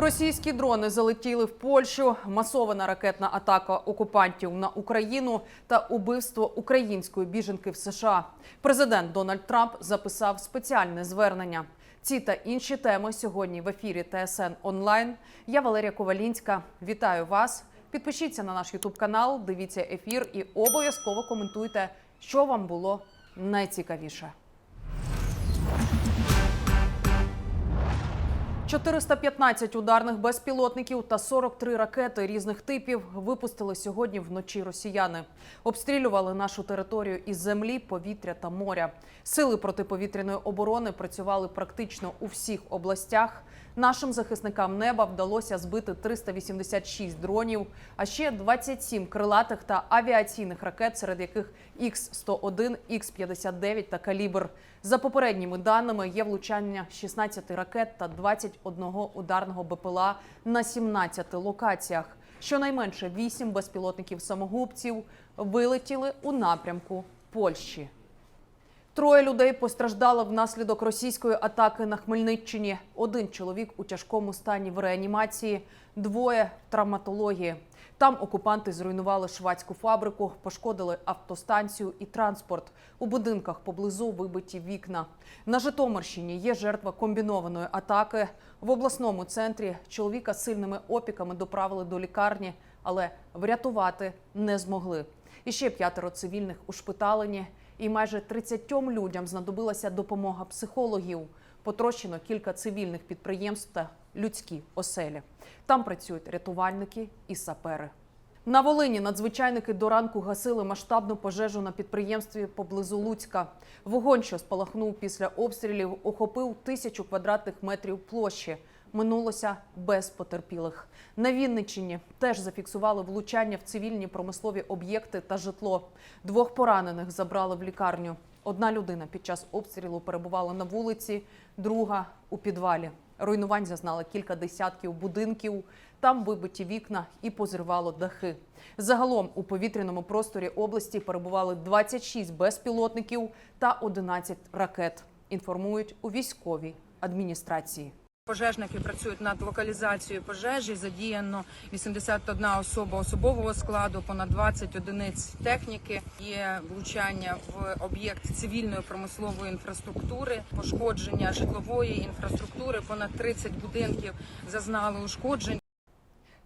Російські дрони залетіли в Польщу, масована ракетна атака окупантів на Україну та убивство української біженки в США. Президент Дональд Трамп записав спеціальне звернення. Ці та інші теми сьогодні в ефірі ТСН онлайн. Я Валерія Ковалінська. Вітаю вас. Підпишіться на наш Ютуб канал, дивіться ефір і обов'язково коментуйте, що вам було найцікавіше. 415 ударних безпілотників та 43 ракети різних типів випустили сьогодні вночі росіяни. Обстрілювали нашу територію із землі, повітря та моря. Сили протиповітряної оборони працювали практично у всіх областях. Нашим захисникам неба вдалося збити 386 дронів, а ще 27 крилатих та авіаційних ракет, серед яких Х-101, Х-59 та калібр. За попередніми даними є влучання 16 ракет та 21 ударного БПЛА на 17 локаціях. Щонайменше 8 безпілотників самогубців вилетіли у напрямку Польщі. Троє людей постраждали внаслідок російської атаки на Хмельниччині. Один чоловік у тяжкому стані в реанімації, двоє в травматології. Там окупанти зруйнували швадську фабрику, пошкодили автостанцію і транспорт. У будинках поблизу вибиті вікна. На Житомирщині є жертва комбінованої атаки. В обласному центрі чоловіка сильними опіками доправили до лікарні, але врятувати не змогли. І ще п'ятеро цивільних ушпиталені і майже 30 людям знадобилася допомога психологів. Потрощено кілька цивільних підприємств та людські оселі. Там працюють рятувальники і сапери. На Волині надзвичайники до ранку гасили масштабну пожежу на підприємстві поблизу Луцька. Вогонь, що спалахнув після обстрілів, охопив тисячу квадратних метрів площі. Минулося без потерпілих. На Вінниччині теж зафіксували влучання в цивільні промислові об'єкти та житло. Двох поранених забрали в лікарню. Одна людина під час обстрілу перебувала на вулиці, друга у підвалі. Руйнувань зазнали кілька десятків будинків. Там вибиті вікна і позривало дахи. Загалом у повітряному просторі області перебували 26 безпілотників та 11 ракет. Інформують у військовій адміністрації. Пожежники працюють над локалізацією пожежі. Задіяно 81 особа особового складу, понад 20 одиниць техніки. Є влучання в об'єкт цивільної промислової інфраструктури, пошкодження житлової інфраструктури. Понад 30 будинків зазнали ушкоджень.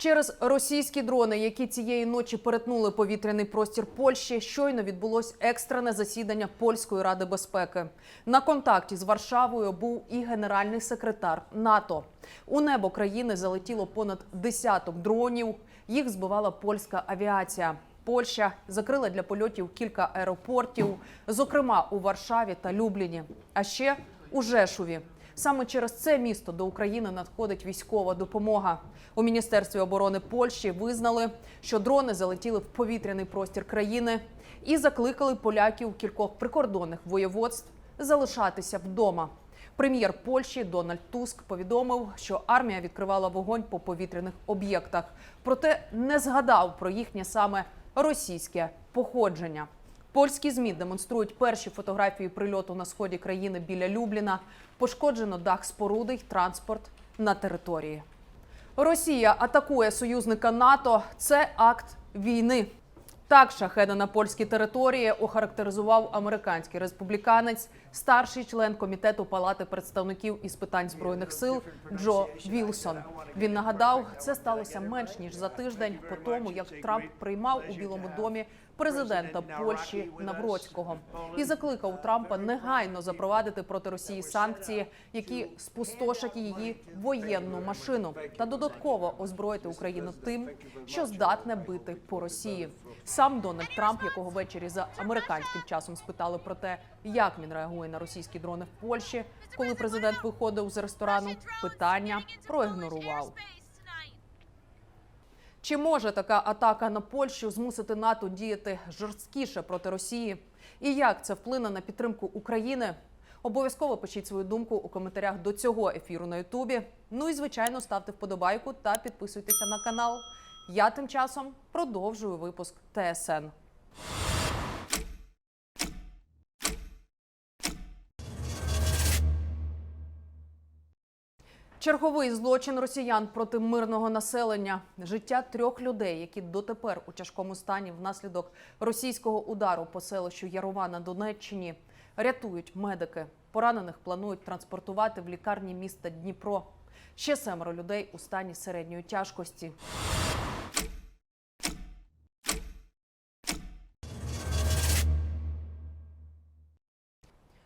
Через російські дрони, які цієї ночі перетнули повітряний простір Польщі, щойно відбулось екстрене засідання польської ради безпеки. На контакті з Варшавою був і генеральний секретар НАТО. У небо країни залетіло понад десяток дронів. Їх збивала польська авіація. Польща закрила для польотів кілька аеропортів, зокрема у Варшаві та Любліні, а ще у Жешуві. Саме через це місто до України надходить військова допомога. У міністерстві оборони Польщі визнали, що дрони залетіли в повітряний простір країни і закликали поляків кількох прикордонних воєводств залишатися вдома. Прем'єр Польщі Дональд Туск повідомив, що армія відкривала вогонь по повітряних об'єктах, проте не згадав про їхнє саме російське походження. Польські змі демонструють перші фотографії прильоту на сході країни біля Любліна. Пошкоджено дах споруди й транспорт на території. Росія атакує союзника НАТО. Це акт війни. Так шахеда на польській території охарактеризував американський республіканець, старший член комітету Палати представників із питань збройних сил Джо Вілсон. Він нагадав, це сталося менш ніж за тиждень по тому, як Трамп приймав у Білому домі президента Польщі Навроцького і закликав Трампа негайно запровадити проти Росії санкції, які спустошать її воєнну машину, та додатково озброїти Україну тим, що здатне бити по Росії. Сам Дональд Трамп, якого ввечері за американським часом спитали про те, як він реагує на російські дрони в Польщі, коли президент виходив з ресторану, питання проігнорував. Чи може така атака на Польщу змусити НАТО діяти жорсткіше проти Росії? І як це вплине на підтримку України? Обов'язково пишіть свою думку у коментарях до цього ефіру на Ютубі. Ну і звичайно ставте вподобайку та підписуйтеся на канал. Я тим часом продовжую випуск ТСН. Черговий злочин росіян проти мирного населення. Життя трьох людей, які дотепер у тяжкому стані внаслідок російського удару по селищу Ярова на Донеччині, рятують медики. Поранених планують транспортувати в лікарні міста Дніпро. Ще семеро людей у стані середньої тяжкості.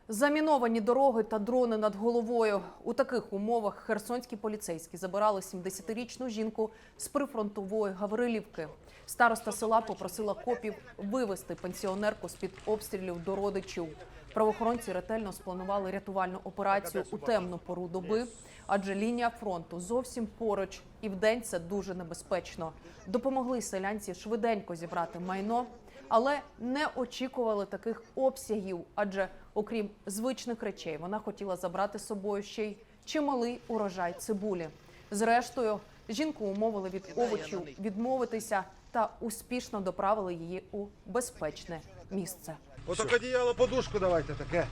Заміновані дороги та дрони над головою. У таких умовах херсонські поліцейські забирали 70-річну жінку з прифронтової Гаврилівки. Староста села попросила копів вивезти пенсіонерку з-під обстрілів до родичів. Правоохоронці ретельно спланували рятувальну операцію у темну пору доби, адже лінія фронту зовсім поруч, і вдень це дуже небезпечно. Допомогли селянці швиденько зібрати майно, але не очікували таких обсягів, адже окрім звичних речей, вона хотіла забрати з собою ще й чималий урожай цибулі. Зрештою, жінку умовили від овочів відмовитися та успішно доправили її у безпечне місце. Вот так одеяло, подушку давайте таке.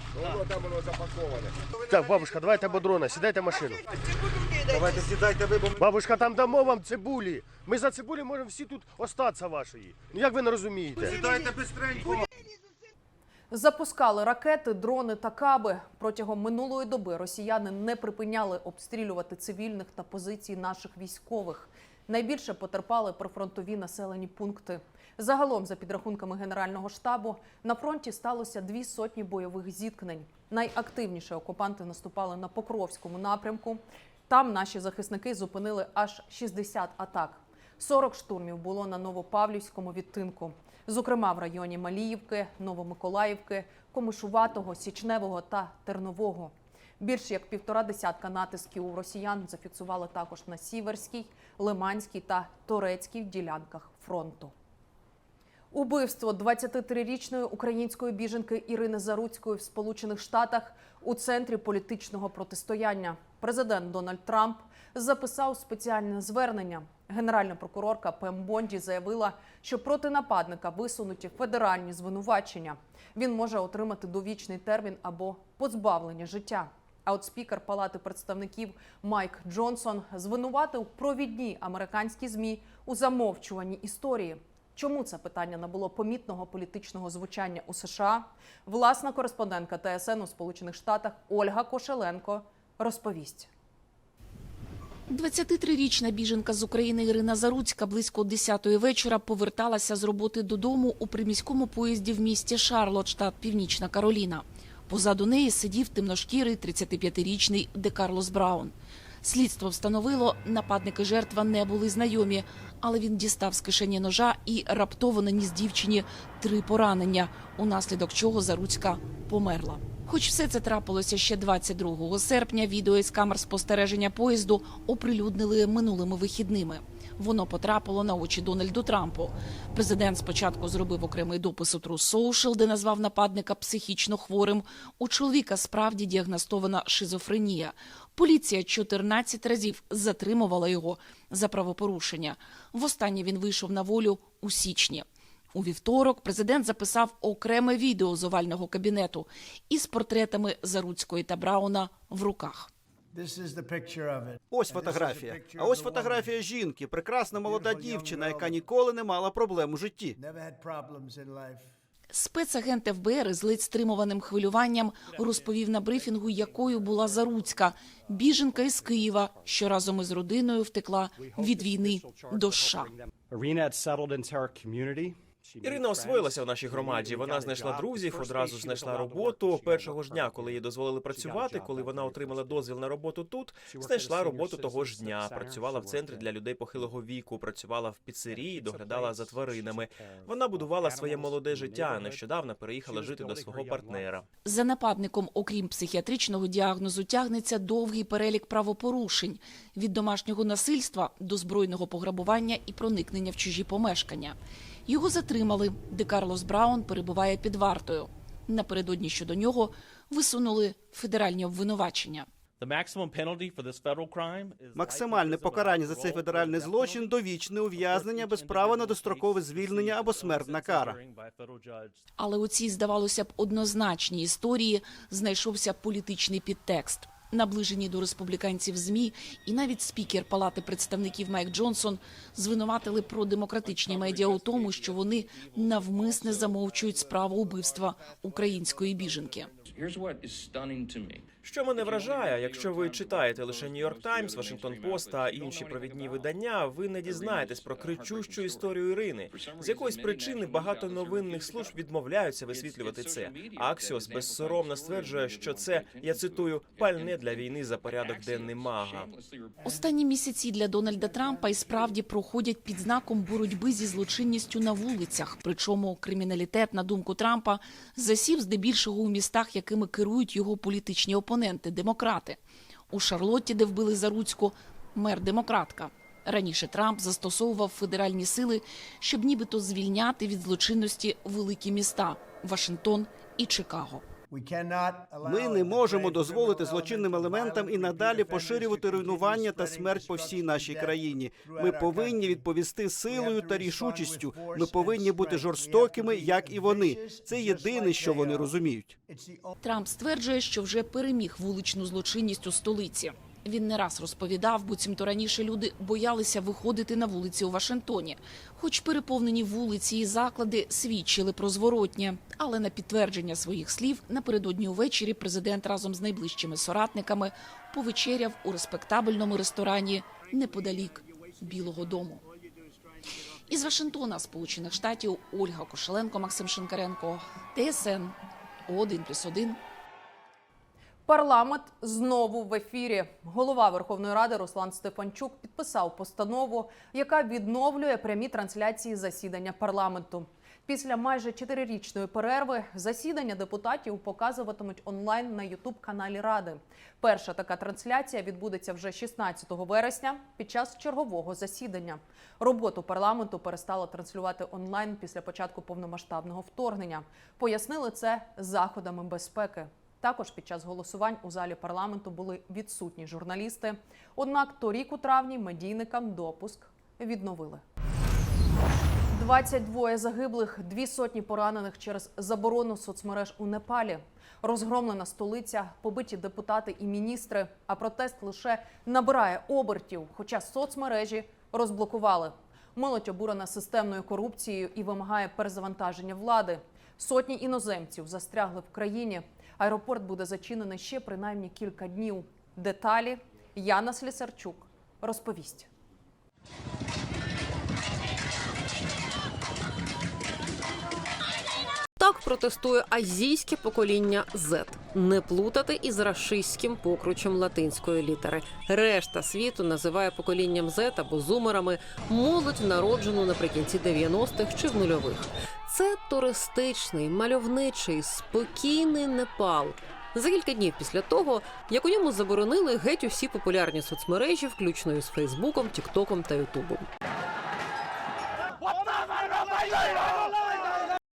Так, бабушка, давайте бодрона, сідайте в машину. Давайте сідайте ви, бо Бабушка, там дамо вам цибулі. Ми за цибулі можемо всі тут остатися вашої. Ну як ви не розумієте? сідайте бистренько. Запускали ракети, дрони та каби. Протягом минулої доби росіяни не припиняли обстрілювати цивільних та позиції наших військових. Найбільше потерпали прифронтові населені пункти. Загалом, за підрахунками Генерального штабу, на фронті сталося дві сотні бойових зіткнень. Найактивніше окупанти наступали на Покровському напрямку. Там наші захисники зупинили аж 60 атак. 40 штурмів було на Новопавлівському відтинку, зокрема в районі Маліївки, Новомиколаївки, Комишуватого, Січневого та Тернового. Більш як півтора десятка натисків у росіян зафіксували також на Сіверській, Лиманській та Торецькій ділянках фронту. Убивство 23-річної української біженки Ірини Заруцької в Сполучених Штатах у центрі політичного протистояння. Президент Дональд Трамп записав спеціальне звернення. Генеральна прокурорка Пем Бонді заявила, що проти нападника висунуті федеральні звинувачення. Він може отримати довічний термін або позбавлення життя. А от спікер Палати представників Майк Джонсон звинуватив провідні американські змі у замовчуванні історії. Чому це питання набуло помітного політичного звучання у США? Власна кореспондентка ТСН у Сполучених Штатах Ольга Кошеленко розповість. 23-річна біженка з України Ірина Заруцька близько 10-ї вечора поверталася з роботи додому у приміському поїзді в місті Шарлот, штат Північна Кароліна. Позаду неї сидів темношкірий 35-річний Де Карлос Браун. Слідство встановило, нападники жертва не були знайомі, але він дістав з кишені ножа і раптово наніс дівчині три поранення, унаслідок чого Заруцька померла. Хоч все це трапилося ще 22 серпня, відео із камер спостереження поїзду оприлюднили минулими вихідними. Воно потрапило на очі Дональду Трампу. Президент спочатку зробив окремий допис у True Social, де назвав нападника психічно хворим. У чоловіка справді діагностована шизофренія. Поліція 14 разів затримувала його за правопорушення. Востаннє він вийшов на волю у січні. У вівторок президент записав окреме відео з овального кабінету із портретами Заруцької та Брауна в руках. Ось фотографія. А ось фотографія жінки, прекрасна молода дівчина, яка ніколи не мала проблем у житті. Спецагент ФБР із ледь стримуваним хвилюванням розповів на брифінгу, якою була Заруцька, біженка із Києва, що разом із родиною втекла від війни до США. Ірина освоїлася в нашій громаді. Вона знайшла друзів, одразу знайшла роботу. Першого ж дня, коли їй дозволили працювати, коли вона отримала дозвіл на роботу тут, знайшла роботу того ж дня. Працювала в центрі для людей похилого віку, працювала в піцерії, доглядала за тваринами. Вона будувала своє молоде життя. Нещодавно переїхала жити до свого партнера. За нападником, окрім психіатричного діагнозу, тягнеться довгий перелік правопорушень від домашнього насильства до збройного пограбування і проникнення в чужі помешкання. Його затримали, де Карлос Браун перебуває під вартою. Напередодні щодо нього висунули федеральні обвинувачення. Максимальне покарання за цей федеральний злочин довічне ув'язнення без права на дострокове звільнення або смертна кара. Але у цій, здавалося б, однозначній історії знайшовся політичний підтекст. Наближені до республіканців змі і навіть спікер Палати представників Майк Джонсон звинуватили про демократичні медіа у тому, що вони навмисне замовчують справу убивства української біженки. Що мене вражає, якщо ви читаєте лише Нью-Йорк Таймс, Вашингтон Пост та інші провідні видання, ви не дізнаєтесь про кричущу історію Ірини. З якоїсь причини багато новинних служб відмовляються висвітлювати це. Аксіос безсоромно стверджує, що це я цитую пальне для війни за порядок денний мага. Останні місяці для Дональда Трампа і справді проходять під знаком боротьби зі злочинністю на вулицях. Причому криміналітет, на думку Трампа, засів здебільшого у містах, якими керують його політичні опоненти демократи. У Шарлотті, де вбили Заруцьку, мер демократка. Раніше Трамп застосовував федеральні сили, щоб нібито звільняти від злочинності великі міста Вашингтон і Чикаго. Ми не можемо дозволити злочинним елементам і надалі поширювати руйнування та смерть по всій нашій країні. Ми повинні відповісти силою та рішучістю. Ми повинні бути жорстокими, як і вони. Це єдине, що вони розуміють. Трамп стверджує, що вже переміг вуличну злочинність у столиці. Він не раз розповідав, буцімто раніше люди боялися виходити на вулиці у Вашингтоні, хоч переповнені вулиці і заклади свідчили про зворотнє. Але на підтвердження своїх слів напередодні увечері президент разом з найближчими соратниками повечеряв у респектабельному ресторані неподалік Білого Дому. Із Вашингтона, Сполучених Штатів, Ольга Кошеленко, Максим Шинкаренко, ТСН 1+,1. Парламент знову в ефірі. Голова Верховної Ради Руслан Стефанчук підписав постанову, яка відновлює прямі трансляції засідання парламенту. Після майже чотирирічної перерви засідання депутатів показуватимуть онлайн на Ютуб каналі Ради. Перша така трансляція відбудеться вже 16 вересня під час чергового засідання. Роботу парламенту перестало транслювати онлайн після початку повномасштабного вторгнення. Пояснили це заходами безпеки. Також під час голосувань у залі парламенту були відсутні журналісти. Однак торік у травні медійникам допуск відновили. 22 загиблих, дві сотні поранених через заборону соцмереж у Непалі. Розгромлена столиця, побиті депутати і міністри. А протест лише набирає обертів, хоча соцмережі розблокували. Молодь обурена системною корупцією і вимагає перезавантаження влади. Сотні іноземців застрягли в країні. Аеропорт буде зачинений ще принаймні кілька днів. Деталі Яна Слісарчук розповість. Так протестує азійське покоління Z. Не плутати із рашистським покручем латинської літери. Решта світу називає поколінням Z або зумерами молодь, народжену наприкінці 90-х чи в нульових. Це туристичний, мальовничий, спокійний Непал. За кілька днів після того, як у ньому заборонили геть усі популярні соцмережі, включно із Фейсбуком, Тіктоком та Ютубом.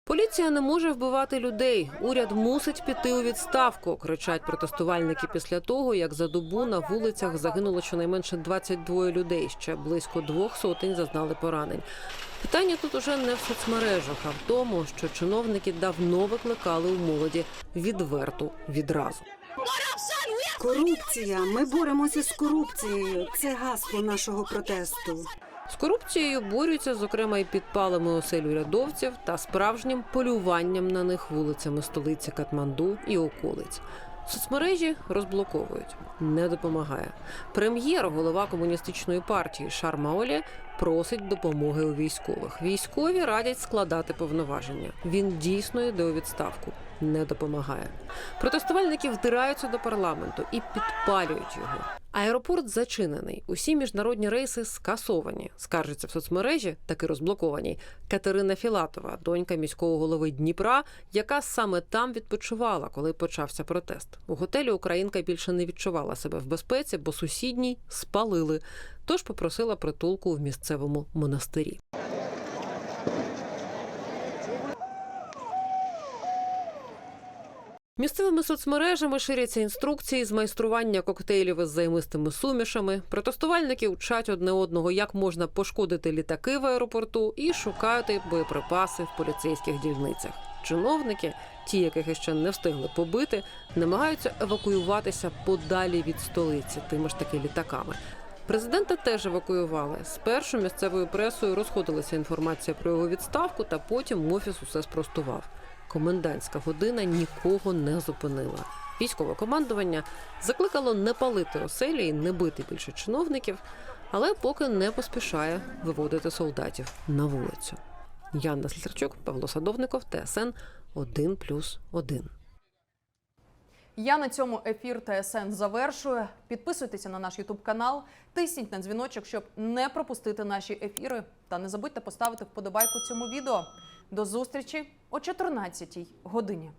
Поліція не може вбивати людей. Уряд мусить піти у відставку. кричать протестувальники після того, як за добу на вулицях загинуло щонайменше 22 людей. Ще близько двох сотень зазнали поранень. Питання тут уже не в соцмережах, а в тому, що чиновники давно викликали у молоді відверту відразу. Корупція. Ми боремося з корупцією. Це гасло нашого протесту. З корупцією борються, зокрема, і підпалами осель урядовців та справжнім полюванням на них вулицями столиці Катманду і околиць. Соцмережі розблоковують, не допомагає. Прем'єр, голова комуністичної партії Шарма Олі просить допомоги у військових. Військові радять складати повноваження. Він дійсно йде у відставку, не допомагає. Протестувальники вдираються до парламенту і підпалюють його. Аеропорт зачинений. Усі міжнародні рейси скасовані. Скаржиться в соцмережі, таки розблокованій. Катерина Філатова, донька міського голови Дніпра, яка саме там відпочивала, коли почався протест. У готелі Українка більше не відчувала себе в безпеці, бо сусідній спалили. Тож попросила притулку в місцевому монастирі. Місцевими соцмережами ширяться інструкції з майстрування коктейлів із займистими сумішами. Протестувальники вчать одне одного, як можна пошкодити літаки в аеропорту, і шукають боєприпаси в поліцейських дільницях. чиновники, ті, яких ще не встигли побити, намагаються евакуюватися подалі від столиці, тими ж таки літаками. Президента теж евакуювали. Спершу місцевою пресою розходилася інформація про його відставку, та потім офіс усе спростував. Комендантська година нікого не зупинила. Військове командування закликало не палити оселі і не бити більше чиновників, але поки не поспішає виводити солдатів на вулицю. Яна Слісарчук, Павло Садовников, ТСН 1+,1. Я на цьому ефір ТСН завершую. Підписуйтеся на наш Ютуб канал, тисніть на дзвіночок, щоб не пропустити наші ефіри. Та не забудьте поставити вподобайку цьому відео. До зустрічі о 14 годині.